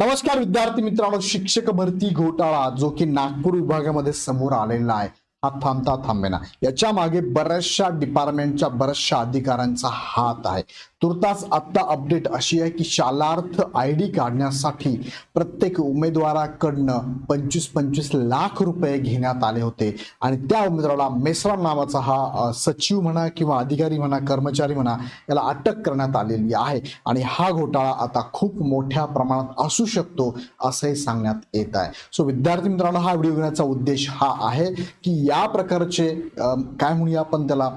नमस्कार विद्यार्थी मित्रांनो शिक्षक भरती घोटाळा जो की नागपूर विभागामध्ये समोर आलेला आहे. हा थांबता थांबेना. याच्या मागे बऱ्याचशा डिपार्टमेंटच्या बऱ्याचशा अधिकाऱ्यांचा हात आहे. तुर्तास आत्ता अपडेट अशी आहे की शालार्थ आय डी काढण्यासाठी प्रत्येक उमेदवाराकडनं पंचवीस पंचवीस लाख रुपये घेण्यात आले होते. आणि त्या उमेदवाराला मेसराम नावाचा हा सचिव म्हणा किंवा अधिकारी म्हणा कर्मचारी म्हणा याला अटक करण्यात आलेली आहे. आणि हा घोटाळा आता खूप मोठ्या प्रमाणात असू शकतो असंही सांगण्यात येत आहे. सो विद्यार्थी मित्रांनो हा व्हिडिओ घेण्याचा उद्देश हा आहे की या प्रकारचे काय म्हणूया आपण त्याला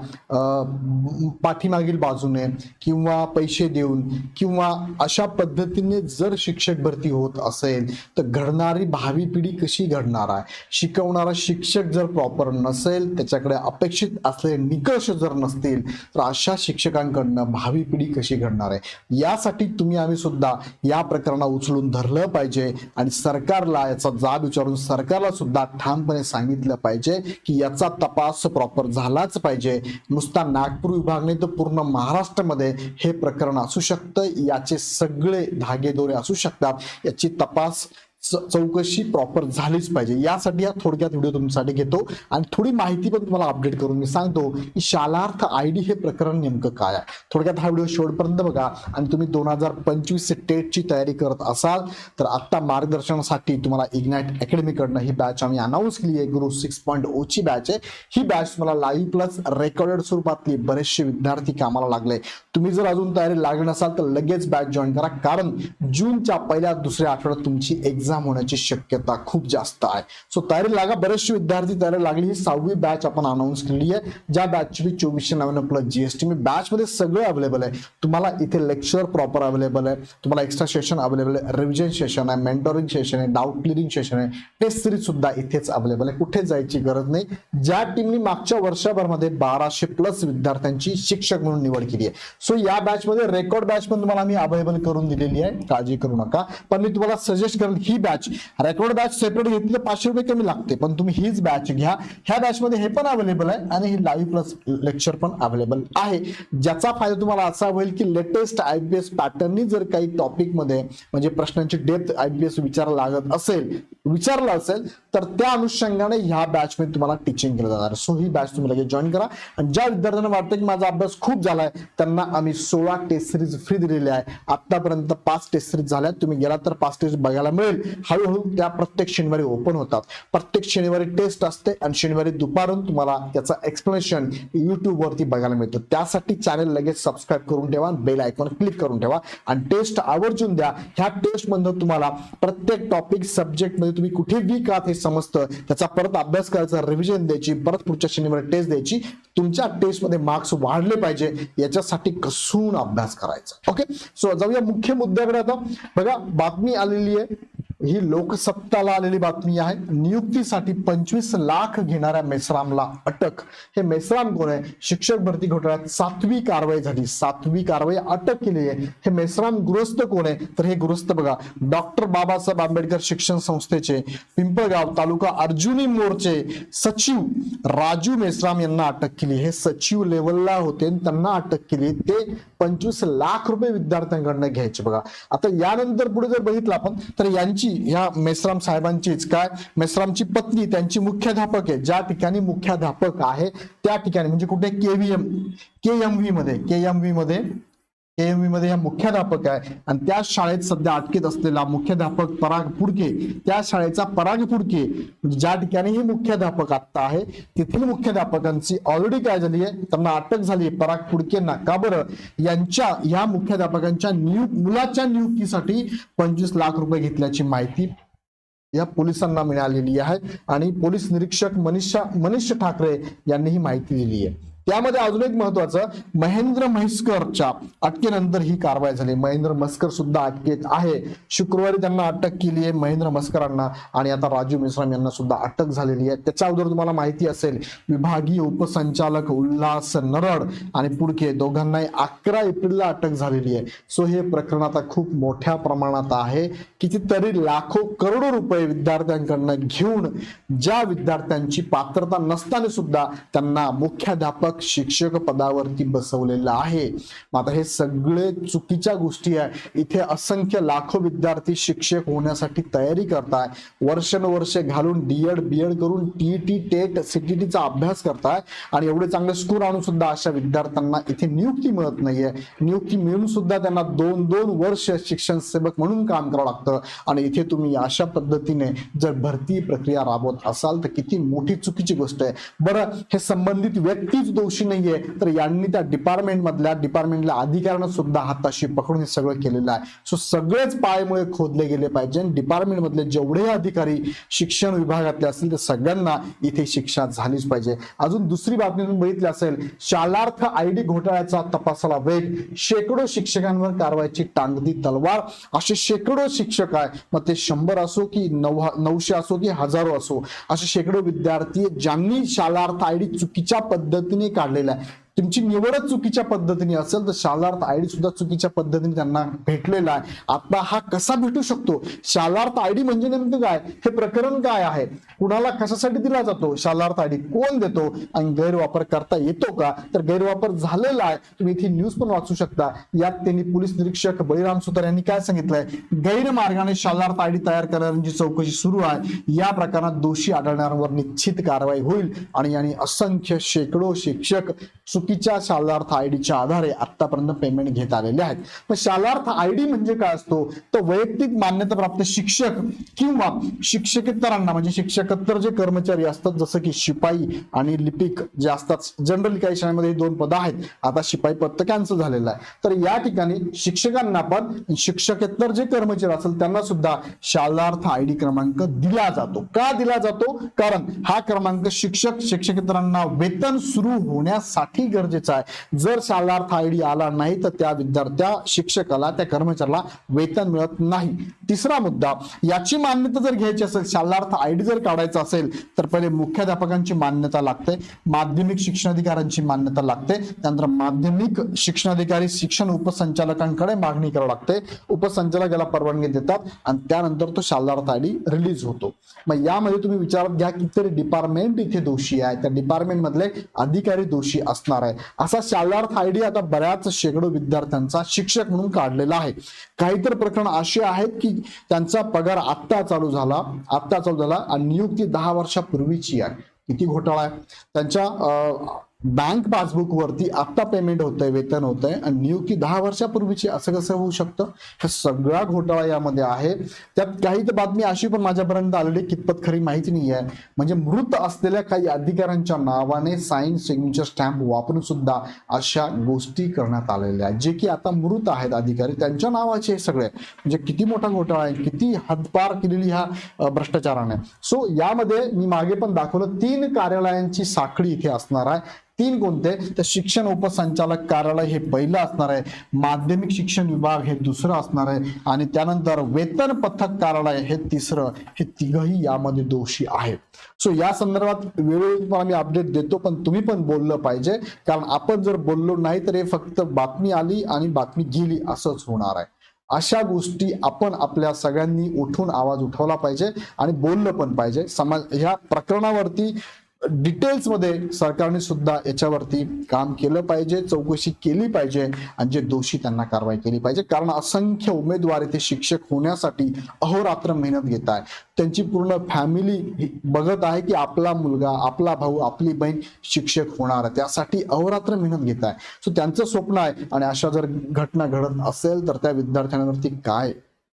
पाठीमागील बाजूने किंवा पैसे देऊन किंवा अशा पद्धतीने जर शिक्षक भरती होत असेल तर घडणारी भावी पिढी कशी घडणार आहे? शिकवणारा शिक्षक जर प्रॉपर नसेल त्याच्याकडे अपेक्षित असलेले निकष जर नसतील तर अशा शिक्षकांकडनं भावी पिढी कशी घडणार आहे? यासाठी तुम्ही आम्ही सुद्धा या प्रकरणा उचलून धरलं पाहिजे आणि सरकारला याचा जाब विचारून सरकारला सुद्धा ठामपणे सांगितलं पाहिजे की याचा तपास प्रॉपर झालाच पाहिजे. नुसता नागपूर विभाग नाही तर पूर्ण महाराष्ट्रामध्ये हे प्रकरण असू शकतं. याचे सगळे धागेदोरे असू शकतात. याची तपास चौकशी प्रॉपर झालीच पाहिजे. यासाठी हा थोडक्यात व्हिडिओ तुमच्यासाठी घेतो. आणि थोडी माहिती पण तुम्हाला अपडेट करून मी सांगतो की शालार्थ आय डी हे प्रकरण नेमकं काय आहे. थोडक्यात हा व्हिडिओ शेवटपर्यंत बघा. आणि तुम्ही दोन हजार पंचवीस टेटची तयारी करत असाल तर आत्ता मार्गदर्शनासाठी तुम्हाला इग्नाइट अकॅडमीकडनं ही बॅच आम्ही अनाऊन्स केली आहे. गुरु सिक्स पॉईंट ओची बॅच आहे. ही बॅच तुम्हाला लाईव्ह प्लस रेकॉर्डेड स्वरूपातली बरेचसे विद्यार्थी कामाला लागले. तुम्ही जर अजून तयारी लागली नसाल तर लगेच बॅच जॉईन करा. कारण जूनच्या पहिल्या दुसऱ्या आठवड्यात तुमची एक्झाम होण्याची शक्यता खूप जास्त आहे. सो तयारी लागा. बरेचसे विद्यार्थी तयारी लागली. ही सहावी बॅच आपण अनाऊन्स केली आहे. ज्या बॅचची मी चोवीसशे नव्याण्णव प्लस जीएसटी मी बॅच मध्ये सगळं अवेलेबल आहे. तुम्हाला इथे लेक्चर प्रॉपर अवेलेबल आहे. तुम्हाला एक्स्ट्रा सेशन अवेलेबल आहे. रिव्हिजन सेशन आहे. मेंटोरिंग सेशन आहे. डाऊट क्लिअरिंग सेशन आहे. टेस्ट सिरीज सुद्धा इथेच अवेलेबल आहे. कुठे जायची गरज नाही. ज्या टीमनी मागच्या वर्षभरामध्ये बाराशे प्लस विद्यार्थ्यांची शिक्षक म्हणून निवड केली आहे. सो या बॅच मध्ये रेकॉर्ड बॅच पण तुम्हाला मी अवेलेबल करून दिलेली आहे. काळजी करू नका. पण मी तुम्हाला सजेस्ट करेन ही बॅच रेकॉर्ड बॅच सेपरेट घेतली तर पाचशे रुपये कमी लागते. पण तुम्ही हीच बॅच घ्या. ह्या बॅचमध्ये हे पण अवेलेबल आहे आणि हे लाईव्ह प्लस लेक्चर पण अवेलेबल आहे. ज्याचा फायदा तुम्हाला असा होईल की लेटेस्ट आय बी एस पॅटर्ननी जर काही टॉपिकमध्ये म्हणजे प्रश्नांची डेप्थ एस विचारायला लागत असेल विचारलं असेल तर त्या अनुषंगाने ह्या बॅच मध्ये तुम्हाला टीचिंग केलं जाणार. सो ही बॅच तुम्ही लगेच जॉईन करा. आणि ज्या विद्यार्थ्यांना वाटतं की माझा अभ्यास खूप झालाय त्यांना आम्ही सोळा टेस्ट सिरीज फ्री दिलेली आहे. आतापर्यंत पाच टेस्ट सिरीज झाल्या तुम्ही गेला तर पाच टेस्ट बघायला मिळेल. हळूहळू त्या प्रत्येक शनिवारी ओपन होतात. प्रत्येक शनिवारी टेस्ट असते आणि शनिवारी दुपारून तुम्हाला त्याचं एक्सप्लेनेशन युट्यूबवरती बघायला मिळतं. त्यासाठी चॅनल लगेच सबस्क्राईब करून ठेवा बेल आयकॉन क्लिक करून ठेवा. आणि टेस्ट आवर्जून द्या. ह्या टेस्ट मधून तुम्हाला प्रत्येक टॉपिक सब्जेक्टमध्ये तुम्ही कुठे वीक आहात हे समजतं. त्याचा परत अभ्यास करायचा रिव्हिजन द्यायची परत पुढच्या शनिवारी टेस्ट द्यायची. तुमच्या टेस्टमध्ये मार्क्स वाढले पाहिजे. याच्यासाठी कसून अभ्यास करायचा. ओके सो जाऊया मुख्य मुद्द्याकडे आता. बघा बातमी आलेली आहे. ही लोकसत्ताला आलेली बातमी आहे. नियुक्तीसाठी पंचवीस लाख घेणाऱ्या मेसरामला अटक. हे मेसराम कोण आहे? शिक्षक भरती घोटाळ्यात सातवी कारवाई झाली. सातवी कारवाई अटक केली आहे. हे मेसराम गृहस्थ कोण आहे? तर हे गृहस्थ बघा. डॉक्टर बाबासाहेब आंबेडकर शिक्षण संस्थेचे पिंपळगाव तालुका अर्जुनी मोर्चे सचिव राजू मेसराम यांना अटक केली. हे सचिव लेवलला होते त्यांना अटक केली. ते पंचवीस लाख रुपये विद्यार्थ्यांकडनं घ्यायचे बघा. आता यानंतर पुढे जर बघितलं आपण तर यांची ह्या मेसराम साहेबांचीच काय? मेसरामची पत्नी त्यांची मुख्याध्यापक आहे. ज्या ठिकाणी मुख्याध्यापक आहे त्या ठिकाणी म्हणजे कुठे? केव्हीएम के एम व्ही मध्ये के एम व्ही मध्ये केएमव्ही मध्ये ह्या मुख्याध्यापक आहे. आणि त्या शाळेत सध्या अटकेत असलेला मुख्याध्यापक पराग पुडके त्या शाळेचा पराग पुडके म्हणजे ज्या ठिकाणी ही मुख्याध्यापक आता आहे तेथील मुख्याध्यापकांची ऑलरेडी काय झाली आहे? त्यांना अटक झाली पराग पुडकेंना का बरं? यांच्या ह्या मुख्याध्यापकांच्या नियुक्त मुलाच्या नियुक्तीसाठी पंचवीस लाख रुपये घेतल्याची माहिती या पोलिसांना मिळालेली आहे. आणि पोलीस निरीक्षक मनीषा मनीष ठाकरे यांनी ही माहिती दिली आहे. त्यामध्ये अजून एक महत्वाचं महेंद्र म्हैसकरच्या अटकेनंतर ही कारवाई झाली. महेंद्र मस्कर सुद्धा अटकेत आहे. शुक्रवारी त्यांना अटक केली आहे महेंद्र मस्करांना आणि आता राजू मिश्राम यांना सुद्धा अटक झालेली आहे. त्याच्या अगोदर तुम्हाला माहिती असेल विभागीय उपसंचालक उल्हास नरड आणि पुडके दोघांनाही अकरा एप्रिलला अटक झालेली आहे. सो हे प्रकरण आता खूप मोठ्या प्रमाणात आहे. कितीतरी लाखो करोडो रुपये विद्यार्थ्यांकडनं घेऊन ज्या विद्यार्थ्यांची पात्रता नसताना सुद्धा त्यांना मुख्याध्यापक शिक्षक पदावरती बसवलेलं आहे. आता हे सगळे चुकीच्या गोष्टी आहे. इथे असंख्य लाखो विद्यार्थी शिक्षक होण्यासाठी तयारी करताय. वर्षानुवर्षे घालून डीएड बीएड करून टीईटी टेट सीटीटीचा अभ्यास करताय. आणि एवढे चांगले स्कोर आणून सुद्धा अशा विद्यार्थ्यांना इथे नियुक्ती मिळत नाहीये. नियुक्ती मिळून सुद्धा त्यांना दोन दोन वर्ष शिक्षण सेवक म्हणून काम करावं लागतं. आणि इथे तुम्ही अशा पद्धतीने जर भरती प्रक्रिया राबवत असाल तर किती मोठी चुकीची गोष्ट आहे. बरं हे संबंधित व्यक्तीच दोषी नाहीये तर यांनी त्या डिपार्टमेंट मधल्या डिपार्टमेंटला अधिकाऱ्यांना सुद्धा हाताशी पकडून हे सगळं केलेलं आहे. सो सगळेच पायमुळे खोदले गेले पाहिजे. डिपार्टमेंट मधले जेवढे अधिकारी शिक्षण विभागातले असतील तर सगळ्यांना इथे शिक्षा झालीच पाहिजे. अजून दुसरी बातमी तुम्ही बघितली असेल. शालार्थ आयडी घोटाळ्याचा तपासाला वेग. शेकडो शिक्षकांवर कारवाईची टांगदी तलवार. असे शेकडो शिक्षक आहे. मग ते शंभर असो की नऊ नऊशे असो की हजारो असो असे शेकडो विद्यार्थी ज्यांनी शालार्थ आयडी चुकीच्या पद्धतीने काढलेला आहे. तुमची निवडच चुकीच्या पद्धतीने असेल तर शालार्थ आयडी सुद्धा चुकीच्या पद्धतीने त्यांना भेटलेला आहे. आता हा कसा भेटू शकतो? शालार्थ आयडी म्हणजे नेमकं काय? हे प्रकरण काय आहे? कुणाला कशासाठी दिला जातो? शालार्थ आयडी कोण देतो? आणि गैरवापर करता येतो का? तर गैरवापर झालेला आहे. तुम्ही इथे न्यूज पण वाचू शकता. यात त्यांनी पोलीस निरीक्षक बळीराम सुतार यांनी काय सांगितलंय? गैरमार्गाने शालार्थ आयडी तयार करण्याची चौकशी सुरू आहे. या प्रकरणात दोषी आढळणाऱ्यांवर निश्चित कारवाई होईल. आणि यांनी असंख्य शेकडो शिक्षक चुकीच्या शालार्थ आयडीच्या आधारे आतापर्यंत पेमेंट घेत आलेले आहेत. पण शालार्थ आयडी म्हणजे काय असतो? तर वैयक्तिक मान्यताप्राप्त शिक्षक किंवा शिक्षकेतरांना म्हणजे शिक्षकेतर जे कर्मचारी असतात जसं की शिपाई आणि लिपिक जे असतात जनरली काही शाळेमध्ये हे दोन पद आहेत. आता शिपाई पद तर कॅन्सल झालेलं आहे. तर या ठिकाणी शिक्षकांना पण शिक्षकेतर जे कर्मचारी असेल त्यांना सुद्धा शालार्थ आयडी क्रमांक दिला जातो. का दिला जातो? कारण हा क्रमांक शिक्षक शिक्षकेतरांना वेतन सुरू होण्यासाठी गरजेचं आहे. जर शालार्थ आयडी आला नाही तर त्या विद्यार्थ्या शिक्षकाला त्या कर्मचाऱ्याला वेतन मिळत नाही. तिसरा मुद्दा याची मान्यता जर घ्यायची असेल शालार्थ आयडी जर काढायचा असेल तर पहिले मुख्याध्यापकांची मान्यता लागते माध्यमिक शिक्षणाधिकाऱ्यांची मान्यता लागते त्यानंतर माध्यमिक शिक्षणाधिकारी शिक्षण उपसंचालकांकडे मागणी करावी लागते उपसंचालक याला परवानगी देतात आणि त्यानंतर तो शालार्थ आयडी रिलीज होतो. मग यामध्ये तुम्ही विचारात घ्या कितीतरी डिपार्टमेंट इथे दोषी आहे. त्या डिपार्टमेंट मधले अधिकारी दोषी असणार आहे. असा शालार्थ आयडी आता बऱ्याच शेकडो विद्यार्थ्यांचा शिक्षक म्हणून काढलेला आहे. काही तर प्रकरण असे आहेत की त्यांचा पगार आत्ता चालू झाला आत्ता चालू झाला आणि नियुक्ती दहा वर्षापूर्वीची आहे. किती घोटाळा आहे? त्यांच्या अं, बँक पासबुक वरती आत्ता पेमेंट होतंय वेतन होतंय आणि नियुक्ती दहा वर्षापूर्वीची असं कसं होऊ शकतं? हा सगळा घोटाळा यामध्ये आहे. त्यात काही तर बातमी अशी पण माझ्यापर्यंत आलेली कितपत खरी माहिती नाही आहे. म्हणजे मृत असलेल्या काही अधिकाऱ्यांच्या नावाने साईन सिग्नेचर स्टॅम्प वापरून सुद्धा अशा गोष्टी करण्यात आलेल्या आहेत. जे की आता मृत आहेत अधिकारी त्यांच्या नावाचे हे सगळे. म्हणजे किती मोठा घोटाळा आहे किती हदपार केलेली ह्या भ्रष्टाचाराने. सो यामध्ये मी मागे पण दाखवलं तीन कार्यालयांची साखळी इथे असणार आहे. तीन कोणते? तर शिक्षण उपसंचालक कार्यालय हे पहिलं असणार आहे. माध्यमिक शिक्षण विभाग हे दुसरं असणार आहे. आणि त्यानंतर वेतन पथक कार्यालय हे तिसरं. हे तिघही यामध्ये दोषी आहेत. सो या संदर्भात वेळोवेळी तुम्हाला मी अपडेट देतो पण तुम्ही पण बोललं पाहिजे. कारण आपण जर बोललो नाही तर हे फक्त बातमी आली आणि बातमी गेली असंच होणार आहे. अशा गोष्टी आपण आपल्या सगळ्यांनी उठून आवाज उठवला पाहिजे आणि बोललं पण पाहिजे. समाज ह्या प्रकरणावरती डिटेल्समध्ये सरकारने सुद्धा याच्यावरती काम केलं पाहिजे चौकशी केली पाहिजे आणि जे दोषी त्यांना कारवाई केली पाहिजे. कारण असंख्य उमेदवार इथे शिक्षक होण्यासाठी अहोरात्र मेहनत घेत आहे त्यांची पूर्ण फॅमिली बघत आहे की आपला मुलगा आपला भाऊ आपली बहीण शिक्षक होणार आहे. त्यासाठी अहोरात्र मेहनत घेत आहे सो त्यांचं स्वप्न आहे आणि अशा जर घटना घडत असेल तर त्या विद्यार्थ्यांवरती काय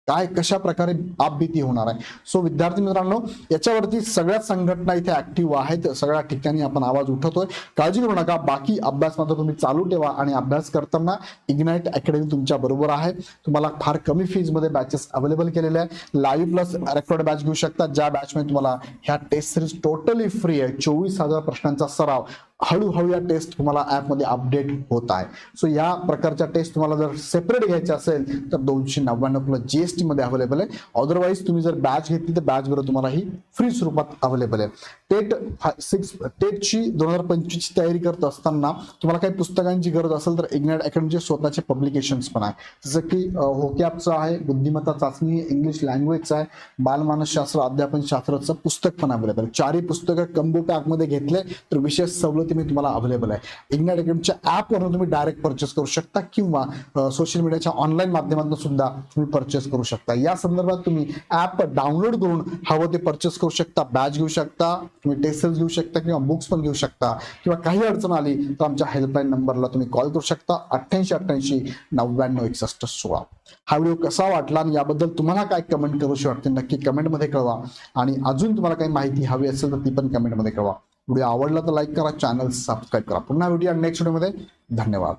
काय कशा प्रकारे आपबीती होणार आहे? सो विद्यार्थी मित्रांनो याच्यावरती सगळ्याच संघटना इथे ऍक्टिव्ह आहेत. सगळ्या ठिकाणी आपण आवाज उठवतोय. काळजी करू नका. बाकी अभ्यास मात्र तुम्ही चालू ठेवा आणि अभ्यास करताना इग्नाइट अकॅडमी तुमच्या बरोबर आहे. तुम्हाला फार कमी फीजमध्ये बॅचेस अवेलेबल केलेले आहे लाईव्ह प्लस रेकॉर्ड बॅच घेऊ शकता. ज्या बॅचमध्ये तुम्हाला ह्या टेस्ट सिरीज टोटली फ्री आहे. चोवीस हजार प्रश्नांचा सराव. हळूहळू या टेस्ट तुम्हाला ॲपमध्ये अपडेट होत आहे. सो या प्रकारच्या टेस्ट तुम्हाला जर सेपरेट घ्यायच्या असेल तर दोनशे नव्याण्णव प्लस जीएसटी मध्ये अवेलेबल आहे. अदरवाईज तुम्ही जर बॅच घेतली तर बॅचबरोबर तुम्हाला ही फ्री स्वरूपात अवेलेबल आहे. टेट सिक्स टेटची दोन हजार पंचवीसची तयारी करत असताना तुम्हाला काही पुस्तकांची गरज असेल तर इग्नाइट अकॅडमीचे स्वतःचे पब्लिकेशन्स पण आहे. जसं की होकॅपचं आहे बुद्धिमत्ता चाचणी इंग्लिश लँग्वेजचं आहे बालमानसशास्त्र अध्यापन शास्त्राचं पुस्तक पण अवेलेबल चारही पुस्तकं कंबो पॅकमध्ये घेतले तर विशेष सवलत पद्धतीने तुम्हाला अवेलेबल आहे. इग्नाइट अकॅडमीच्या ॲपवरून तुम्ही डायरेक्ट परचेस करू शकता किंवा सोशल मीडियाच्या ऑनलाईन माध्यमातून सुद्धा तुम्ही परचेस करू शकता. या संदर्भात तुम्ही ॲप डाउनलोड करून हवं ते परचेस करू शकता बॅच घेऊ शकता तुम्ही टेस्ट घेऊ शकता किंवा बुक्स पण घेऊ शकता किंवा काही अडचण आली तर आमच्या हेल्पलाईन नंबरला तुम्ही कॉल करू शकता. अठ्ठ्याऐंशी अठ्ठ्याऐंशी नव्याण्णव एकसष्ट सोळा. हा व्हिडिओ कसा वाटला आणि याबद्दल तुम्हाला काय कमेंट करूशी वाटते नक्की कमेंटमध्ये कळवा. आणि अजून तुम्हाला काही माहिती हवी असेल तर ती पण कमेंटमध्ये कळवा. व्हिडिओ आवडला तर लाईक करा चॅनल सबस्क्राईब करा. पुन्हा व्हिडिओ नेक्स्ट व्हिडिओमध्ये धन्यवाद.